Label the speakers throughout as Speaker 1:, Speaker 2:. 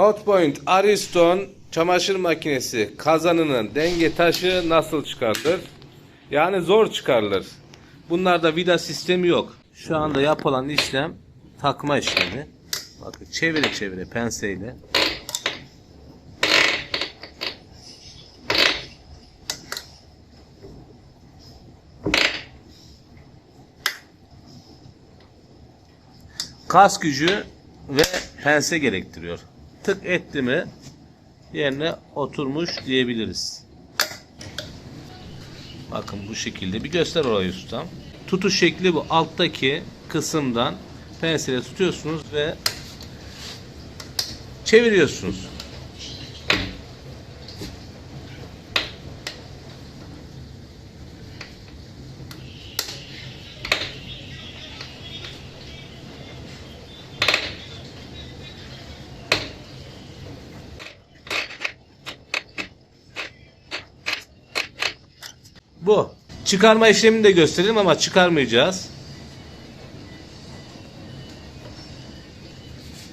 Speaker 1: Hotpoint Ariston çamaşır makinesi kazanının denge taşı nasıl çıkartır? Yani zor çıkarılır. Bunlarda vida sistemi yok. Şu anda yapılan işlem takma işlemi. Bakın çevire çevire penseyle. Kas gücü ve pense gerektiriyor. Tık etti mi yerine oturmuş diyebiliriz. Bakın bu şekilde bir göster orayı ustam. Tutuş şekli bu alttaki kısımdan penseyle tutuyorsunuz ve çeviriyorsunuz. Bu. Çıkarma işlemini de gösterelim ama çıkarmayacağız.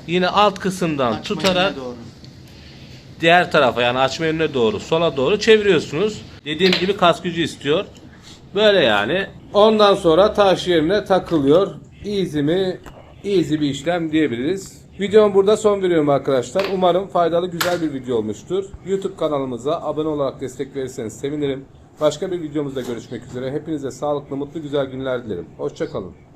Speaker 1: Yine alt kısımdan tutarak diğer tarafa yani açma yönüne doğru sola doğru çeviriyorsunuz. Dediğim gibi kas gücü istiyor. Böyle yani. Ondan sonra taş yerine takılıyor. Easy mi? Easy bir işlem diyebiliriz. Videomu burada son veriyorum arkadaşlar. Umarım faydalı güzel bir video olmuştur. YouTube kanalımıza abone olarak destek verirseniz sevinirim. Başka bir videomuzda görüşmek üzere. Hepinize sağlıklı, mutlu, güzel günler dilerim. Hoşçakalın.